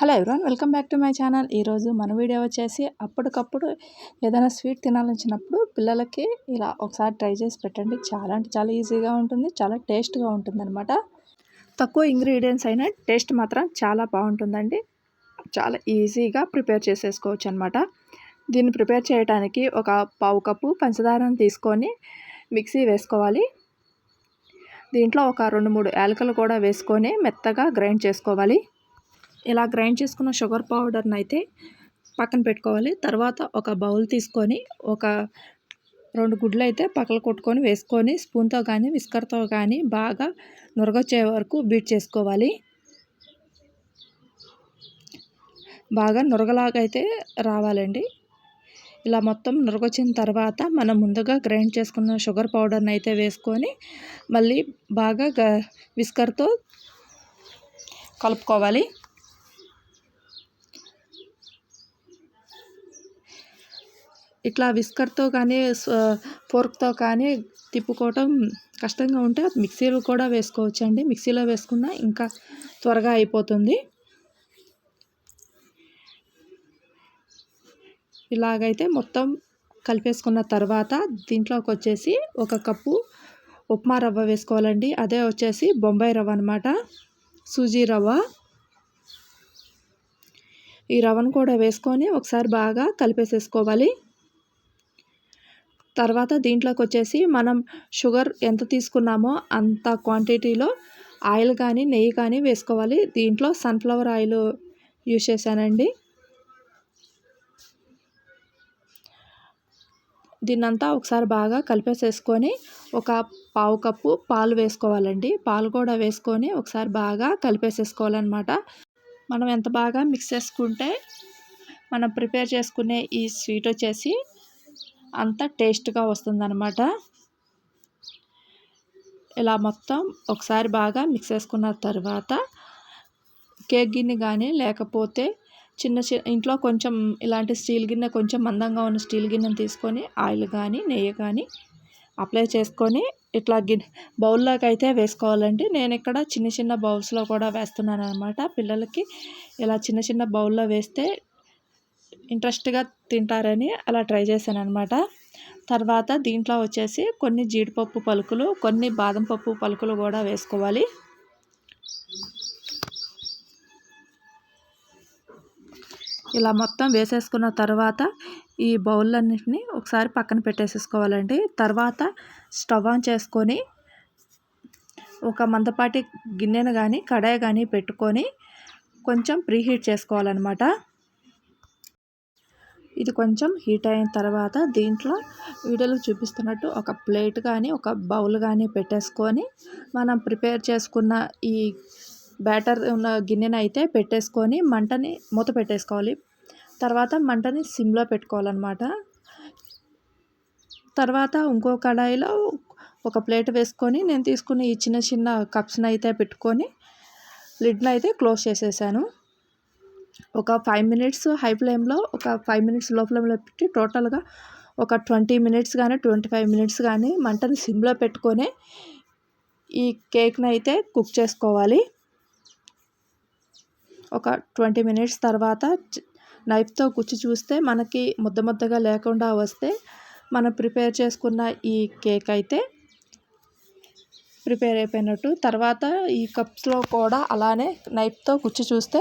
Hello everyone welcome back to my channel. ఈరోజు మన video వచ్చేసి అప్పటికప్పుడు ఏదైనా స్వీట్ తినాలనిచ్చినప్పుడు పిల్లలకి ఇలా ఒకసారి ట్రై చేసి పెట్టండి. చాలా అంటే చాలా ఈజీగా ఉంటుంది చాలా టేస్ట్గా ఉంటుంది అనమాట తక్కువ ఇంగ్రీడియంట్స్ అయినా టేస్ట్ మాత్రం చాలా బాగుంటుందండి. చాలా ఈజీగా ప్రిపేర్ చేసేసుకోవచ్చు అనమాట దీన్ని ప్రిపేర్ చేయడానికి ఒక పావు కప్పు పంచదారను తీసుకొని మిక్సీ వేసుకోవాలి. దీంట్లో ఒక రెండు మూడు యాలకలు కూడా వేసుకొని మెత్తగా గ్రైండ్ చేసుకోవాలి. ఇలా గ్రైండ్ చేసుకున్న షుగర్ పౌడర్ని అయితే పక్కన పెట్టుకోవాలి. తర్వాత ఒక బౌల్ తీసుకొని ఒక రెండు గుడ్లు అయితే పక్కన కొట్టుకొని వేసుకొని స్పూన్తో కానీ విస్కర్తో కానీ బాగా నురగొచ్చే వరకు బీట్ చేసుకోవాలి. బాగా నురగలాగైతే రావాలండి. ఇలా మొత్తం నురగొచ్చిన తర్వాత మనం ముందుగా గ్రైండ్ చేసుకున్న షుగర్ పౌడర్ని అయితే వేసుకొని మళ్ళీ బాగా విస్కర్తో కలుపుకోవాలి. ఇట్లా విస్కర్తో కానీ ఫోర్క్తో కానీ తిప్పుకోవటం కష్టంగా ఉంటే మిక్సీలో కూడా వేసుకోవచ్చు అండి మిక్సీలో వేసుకున్న ఇంకా త్వరగా అయిపోతుంది. ఇలాగైతే మొత్తం కలిపేసుకున్న తర్వాత దీంట్లోకి వచ్చేసి ఒక కప్పు ఉప్మా రవ్వ వేసుకోవాలండి. అదే వచ్చేసి బొంబాయి రవ్వ అనమాట సూజీ రవ్వ. ఈ రవ్వను కూడా వేసుకొని ఒకసారి బాగా కలిపేసేసుకోవాలి. తర్వాత దీంట్లోకి వచ్చేసి మనం షుగర్ ఎంత తీసుకున్నామో అంత క్వాంటిటీలో ఆయిల్ కానీ నెయ్యి కానీ వేసుకోవాలి. దీంట్లో సన్ఫ్లవర్ ఆయిల్ యూజ్ చేశానండి. దీన్నంతా ఒకసారి బాగా కలిపేసేసుకొని ఒక పావు కప్పు పాలు వేసుకోవాలండి. పాలు కూడా వేసుకొని ఒకసారి బాగా కలిపేసేసుకోవాలన్నమాట. మనం ఎంత బాగా మిక్స్ చేసుకుంటే మనం ప్రిపేర్ చేసుకునే ఈ స్వీట్ వచ్చేసి అంత టేస్ట్గా వస్తుందన్నమాట. ఇలా మొత్తం ఒకసారి బాగా మిక్స్ చేసుకున్న తర్వాత కేక్ గిన్నె కానీ లేకపోతే చిన్న చిన్న ఇంట్లో కొంచెం ఇలాంటి స్టీల్ గిన్నె కొంచెం మందంగా ఉన్న స్టీల్ గిన్నెను తీసుకొని ఆయిల్ కానీ నెయ్యి కానీ అప్లై చేసుకొని ఇట్లా గిన్నె బౌల్లోకి అయితే వేసుకోవాలండి. నేను ఇక్కడ చిన్న చిన్న బౌల్స్లో కూడా వేస్తున్నాను అనమాట పిల్లలకి ఇలా చిన్న చిన్న బౌల్లో వేస్తే ఇంట్రెస్ట్గా తింటారని అలా ట్రై చేశాను అనమాట తర్వాత దీంట్లో వచ్చేసి కొన్ని జీడిపప్పు పలుకులు కొన్ని బాదం పప్పు పలుకులు కూడా వేసుకోవాలి. ఇలా మొత్తం వేసేసుకున్న తర్వాత ఈ బౌల్లన్నింటినీ ఒకసారి పక్కన పెట్టేసేసుకోవాలండి. తర్వాత స్టవ్ ఆన్ చేసుకొని ఒక మందపాటి గిన్నెను కానీ కడాయి కానీ పెట్టుకొని కొంచెం ప్రీహీట్ చేసుకోవాలన్నమాట. ఇది కొంచెం హీట్ అయిన తర్వాత దీంట్లో వీడియోలో చూపిస్తున్నట్టు ఒక ప్లేట్ కానీ ఒక బౌల్ కానీ పెట్టేసుకొని మనం ప్రిపేర్ చేసుకున్న ఈ బ్యాటర్ ఉన్న గిన్నెని అయితే పెట్టేసుకొని మంటని మూత పెట్టేసుకోవాలి. తర్వాత మంటని సిమ్లో పెట్టుకోవాలన్నమాట. తర్వాత ఇంకో కడాయిలో ఒక ప్లేట్ వేసుకొని నేను తీసుకున్న ఈ చిన్న చిన్న కప్స్ని అయితే పెట్టుకొని లిడ్ని అయితే క్లోజ్ చేసేసాను. ఒక ఫైవ్ మినిట్స్ హై ఫ్లేమ్లో ఒక ఫైవ్ మినిట్స్లో ఫ్లేమ్లో పెట్టి టోటల్గా ఒక ట్వంటీ మినిట్స్ కానీ ట్వంటీ ఫైవ్ మినిట్స్ కానీ మంటను సిమ్లో పెట్టుకొని ఈ కేక్ని అయితే కుక్ చేసుకోవాలి. ఒక ట్వంటీ మినిట్స్ తర్వాత నైఫ్తో కుచ్చి చూస్తే మనకి ముద్ద ముద్దగా లేకుండా వస్తే మనం ప్రిపేర్ చేసుకున్న ఈ కేక్ అయితే ప్రిపేర్ అయిపోయినట్టు. తర్వాత ఈ కప్స్లో కూడా అలానే నైఫ్తో కుచ్చి చూస్తే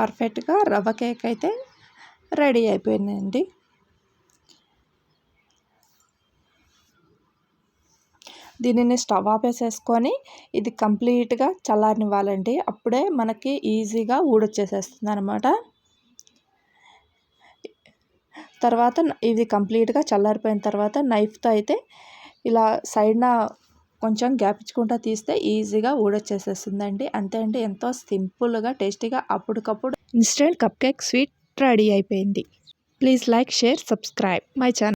పర్ఫెక్ట్గా రవ్వ కేక్ అయితే రెడీ అయిపోయిందండి. దీనిని స్టవ్ ఆపేసేసుకొని ఇది కంప్లీట్గా చల్లారనివ్వాలండి. అప్పుడే మనకి ఈజీగా ఊడొచ్చేసేస్తుంది అనమాట తర్వాత ఇది కంప్లీట్గా చల్లారిపోయిన తర్వాత నైఫ్తో అయితే ఇలా సైడ్న కొంచెం గ్యాప్ ఇచ్చుకుంటా తీస్తే ఈజీగా ఊడొచ్చేసేస్తుందండి. అంతే అండి ఎంతో సింపుల్గా టేస్టీగా అప్పటికప్పుడు instant cup cake sweet ready అయిపోయింది. Please like share subscribe my channel.